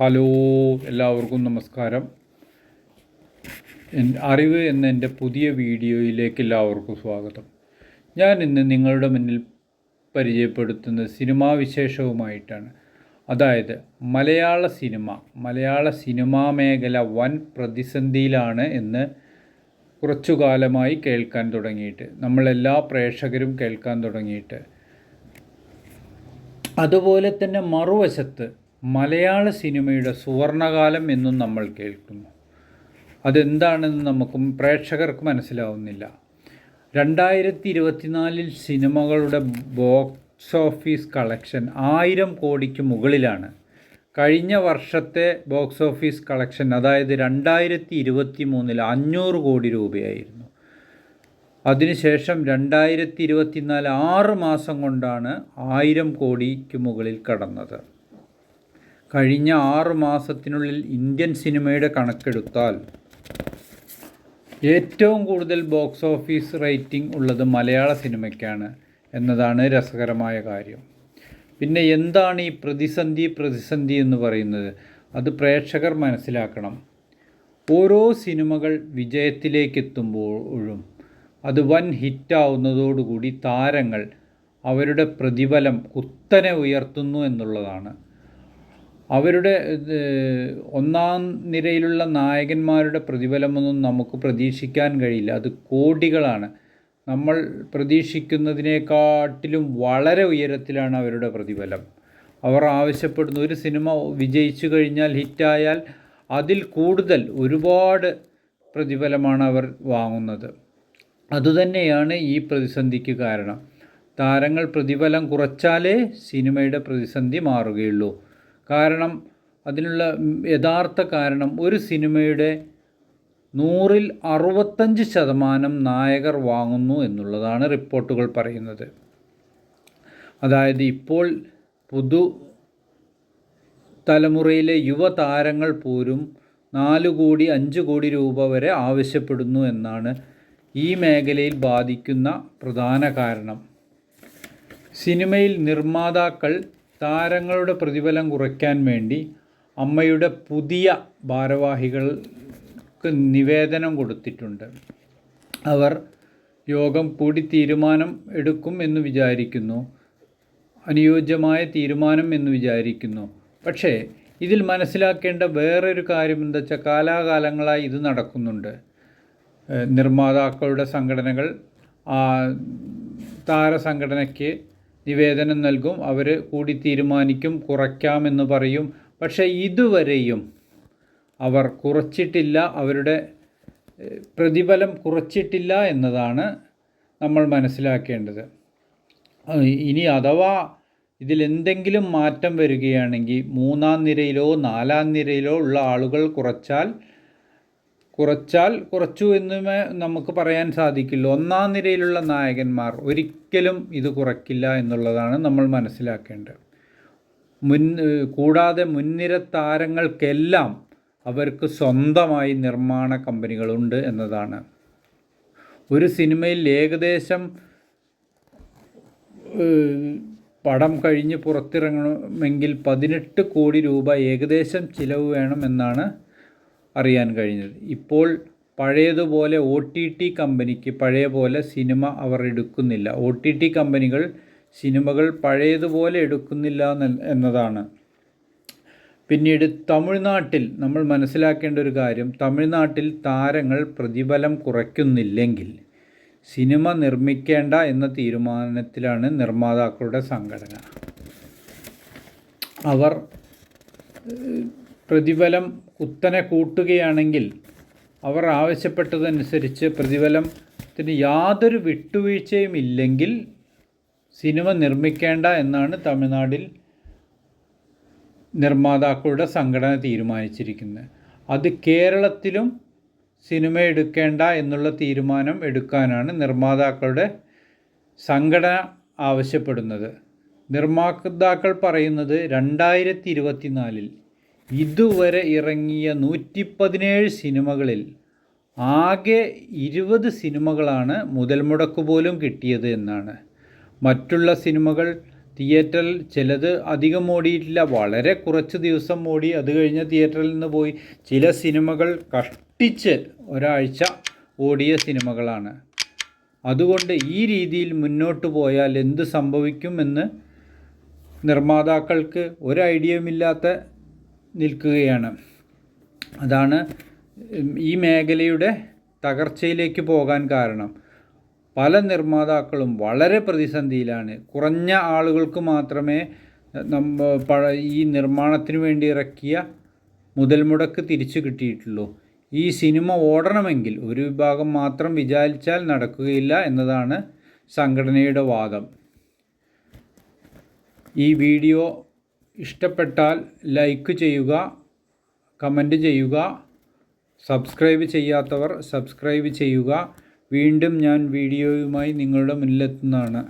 Hello എല്ലാവർക്കും നമസ്കാരം. അറിവ് എന്ന എന്റെ പുതിയ വീഡിയോയിലേക്ക് എല്ലാവർക്കും സ്വാഗതം. ഞാൻ ഇന്ന് നിങ്ങളുടെ മുന്നിൽ പരിചയപ്പെടുത്തുന്ന സിനിമാ വിശേഷവുമായിട്ടാണ്. അതായത് മലയാള സിനിമ മലയാള സിനിമാ മേഖല വൻ പ്രതിസന്ധിയിലാണ് എന്ന് കുറച്ചു കാലമായി കേൾക്കാൻ തുടങ്ങിയിട്ട് നമ്മളെല്ലാ പ്രേക്ഷകരും കേൾക്കാൻ തുടങ്ങിയിട്ട്. അതുപോലെ തന്നെ മറുവശത്ത് മലയാള സിനിമയുടെ സുവർണകാലം എന്നും നമ്മൾ കേൾക്കുന്നു. അതെന്താണെന്ന് നമുക്കും പ്രേക്ഷകർക്ക് മനസ്സിലാവുന്നില്ല. രണ്ടായിരത്തി ഇരുപത്തിനാലിൽ സിനിമകളുടെ ബോക്സ് ഓഫീസ് കളക്ഷൻ ആയിരം കോടിക്ക് മുകളിലാണ്. കഴിഞ്ഞ വർഷത്തെ ബോക്സ് ഓഫീസ് കളക്ഷൻ അതായത് രണ്ടായിരത്തി ഇരുപത്തി മൂന്നിൽ അഞ്ഞൂറ് കോടി രൂപയായിരുന്നു. അതിനുശേഷം രണ്ടായിരത്തി ഇരുപത്തിനാല് ആറ് മാസം കൊണ്ടാണ് ആയിരം കോടിക്ക് മുകളിൽ കടന്നത്. കഴിഞ്ഞ ആറ് മാസത്തിനുള്ളിൽ ഇന്ത്യൻ സിനിമയുടെ കണക്കെടുത്താൽ ഏറ്റവും കൂടുതൽ ബോക്സ് ഓഫീസ് റേറ്റിംഗ് ഉള്ളത് മലയാള സിനിമയ്ക്കാണ് എന്നതാണ് രസകരമായ കാര്യം. പിന്നെ എന്താണ് ഈ പ്രതിസന്ധി പ്രതിസന്ധി എന്ന് പറയുന്നത്? അത് പ്രേക്ഷകർ മനസ്സിലാക്കണം. ഓരോ സിനിമകൾ വിജയത്തിലേക്കെത്തുമ്പോഴും അത് വൻ ഹിറ്റാവുന്നതോടുകൂടി താരങ്ങൾ അവരുടെ പ്രതിഫലം കുത്തനെ ഉയർത്തുന്നു എന്നുള്ളതാണ്. അവരുടെ ഒന്നാം നിരയിലുള്ള നായകന്മാരുടെ പ്രതിഫലമൊന്നും നമുക്ക് പ്രതീക്ഷിക്കാൻ കഴിയില്ല. അത് കോടികളാണ്. നമ്മൾ പ്രതീക്ഷിക്കുന്നതിനേക്കാട്ടിലും വളരെ ഉയരത്തിലാണ് അവരുടെ പ്രതിഫലം. അവർ ആവശ്യപ്പെടുന്ന ഒരു സിനിമ വിജയിച്ചു കഴിഞ്ഞാൽ ഹിറ്റായാൽ അതിൽ കൂടുതൽ ഒരുപാട് പ്രതിഫലമാണ് അവർ വാങ്ങുന്നത്. അതുതന്നെയാണ് ഈ പ്രതിസന്ധിക്ക് കാരണം. താരങ്ങൾ പ്രതിഫലം കുറച്ചാലേ സിനിമയുടെ പ്രതിസന്ധി മാറുകയുള്ളൂ. കാരണം അതിനുള്ള യഥാർത്ഥ കാരണം ഒരു സിനിമയുടെ നൂറിൽ അറുപത്തഞ്ച് ശതമാനം നായകർ വാങ്ങുന്നു എന്നുള്ളതാണ് റിപ്പോർട്ടുകൾ പറയുന്നത്. അതായത് ഇപ്പോൾ പുതു തലമുറയിലെ യുവതാരങ്ങൾ പോലും നാല് കോടി അഞ്ച് കോടി രൂപ വരെ ആവശ്യപ്പെടുന്നു എന്നാണ് ഈ മേഖലയിൽ ബാധിക്കുന്ന പ്രധാന കാരണം. സിനിമയിൽ നിർമ്മാതാക്കൾ താരങ്ങളുടെ പ്രതിഫലം കുറയ്ക്കാൻ വേണ്ടി അമ്മയുടെ പുതിയ ഭാരവാഹികൾക്ക് നിവേദനം കൊടുത്തിട്ടുണ്ട്. അവർ യോഗം കൂടി തീരുമാനം എടുക്കും എന്ന് വിചാരിക്കുന്നു. അനുയോജ്യമായ തീരുമാനം എന്ന് വിചാരിക്കുന്നു. പക്ഷേ ഇതിൽ മനസ്സിലാക്കേണ്ട വേറൊരു കാര്യം എന്താ വെച്ചാൽ കാലാകാലങ്ങളായി ഇത് നടക്കുന്നുണ്ട്. നിർമ്മാതാക്കളുടെ സംഘടനകൾ താരസംഘടനയ്ക്ക് നിവേദനം നൽകും. അവർ കൂടി തീരുമാനിക്കും കുറയ്ക്കാമെന്ന് പറയും. പക്ഷേ ഇതുവരെയും അവർ കുറച്ചിട്ടില്ല. അവരുടെ പ്രതിഫലം കുറച്ചിട്ടില്ല എന്നതാണ് നമ്മൾ മനസ്സിലാക്കേണ്ടത്. ഇനി അഥവാ ഇതിലെന്തെങ്കിലും മാറ്റം വരികയാണെങ്കിൽ മൂന്നാം നിരയിലോ നാലാം നിരയിലോ ഉള്ള ആളുകൾ കുറച്ചാൽ കുറച്ചാൽ കുറച്ചു എന്നുമേ നമുക്ക് പറയാൻ സാധിക്കില്ല. ഒന്നാം നിരയിലുള്ള നായകന്മാർ ഒരിക്കലും ഇത് കുറയ്ക്കില്ല എന്നുള്ളതാണ് നമ്മൾ മനസ്സിലാക്കേണ്ടത്. മുൻ കൂടാതെ മുൻനിര താരങ്ങൾക്കെല്ലാം അവർക്ക് സ്വന്തമായി നിർമ്മാണ കമ്പനികളുണ്ട് എന്നതാണ്. ഒരു സിനിമയിൽ ഏകദേശം പടം കഴിഞ്ഞ് പുറത്തിറങ്ങണമെങ്കിൽ പതിനെട്ട് കോടി രൂപ ഏകദേശം ചിലവ് വേണമെന്നാണ് അറിയാൻ കഴിഞ്ഞത്. ഇപ്പോൾ പഴയതുപോലെ ഒ ടി ടി കമ്പനിക്ക് പഴയ പോലെ സിനിമ അവർ എടുക്കുന്നില്ല. ഒ ടി ടി കമ്പനികൾ സിനിമകൾ പഴയതുപോലെ എടുക്കുന്നില്ല എന്നതാണ്. പിന്നീട് തമിഴ്നാട്ടിൽ നമ്മൾ മനസ്സിലാക്കേണ്ട ഒരു കാര്യം. തമിഴ്നാട്ടിൽ താരങ്ങൾ പ്രതിഫലം കുറയ്ക്കുന്നില്ലെങ്കിൽ സിനിമ നിർമ്മിക്കേണ്ട എന്ന തീരുമാനത്തിലാണ് നിർമ്മാതാക്കളുടെ സംഘടന. അവർ പ്രതിഫലം കുത്തനെ കൂട്ടുകയാണെങ്കിൽ അവർ ആവശ്യപ്പെട്ടതനുസരിച്ച് പ്രതിഫലത്തിന് യാതൊരു വിട്ടുവീഴ്ചയും ഇല്ലെങ്കിൽ സിനിമ നിർമ്മിക്കേണ്ട എന്നാണ് തമിഴ്നാട്ടിൽ നിർമ്മാതാക്കളുടെ സംഘടന തീരുമാനിച്ചിരിക്കുന്നത്. അത് കേരളത്തിലും സിനിമ എടുക്കേണ്ട എന്നുള്ള തീരുമാനം എടുക്കാനാണ് നിർമ്മാതാക്കളുടെ സംഘടന ആവശ്യപ്പെടുന്നത്. നിർമ്മാതാക്കൾ പറയുന്നത് രണ്ടായിരത്തി ഇരുപത്തിനാലിൽ ഇതുവരെ ഇറങ്ങിയ നൂറ്റി പതിനേഴ് സിനിമകളിൽ ആകെ ഇരുപത് സിനിമകളാണ് മുതൽ മുടക്ക് പോലും കിട്ടിയത് എന്നാണ്. മറ്റുള്ള സിനിമകൾ തിയേറ്ററിൽ ചിലത് അധികം ഓടിയിട്ടില്ല. വളരെ കുറച്ച് ദിവസം ഓടി. അത് കഴിഞ്ഞ് തിയേറ്ററിൽ നിന്ന് പോയി. ചില സിനിമകൾ കഷ്ടിച്ച് ഒരാഴ്ച ഓടിയ സിനിമകളാണ്. അതുകൊണ്ട് ഈ രീതിയിൽ മുന്നോട്ട് പോയാൽ എന്ത് സംഭവിക്കുമെന്ന് നിർമ്മാതാക്കൾക്ക് ഒരു ഐഡിയയുമില്ലാത്ത നിൽക്കുകയാണ്. അതാണ് ഈ മേഖലയുടെ തകർച്ചയിലേക്ക് പോകാൻ കാരണം. പല നിർമ്മാതാക്കളും വളരെ പ്രതിസന്ധിയിലാണ്. കുറഞ്ഞ ആളുകൾക്ക് മാത്രമേ ഈ നിർമ്മാണത്തിന് വേണ്ടി ഇറക്കിയ മുതൽ മുടക്ക് തിരിച്ചു കിട്ടിയിട്ടുള്ളൂ. ഈ സിനിമ ഓടണമെങ്കിൽ ഒരു വിഭാഗം മാത്രം വിചാരിച്ചാൽ നടക്കുകയില്ല എന്നതാണ് സംഘടനയുടെ വാദം. ഈ വീഡിയോ ഇഷ്ടപ്പെട്ടാൽ ലൈക്ക് ചെയ്യുക കമന്റ് ചെയ്യുക സബ്സ്ക്രൈബ് ചെയ്യാത്തവർ സബ്സ്ക്രൈബ് ചെയ്യുക. വീണ്ടും ഞാൻ വീഡിയോയുമായി നിങ്ങളുടെ മുന്നിലെത്തുന്നതാണ്.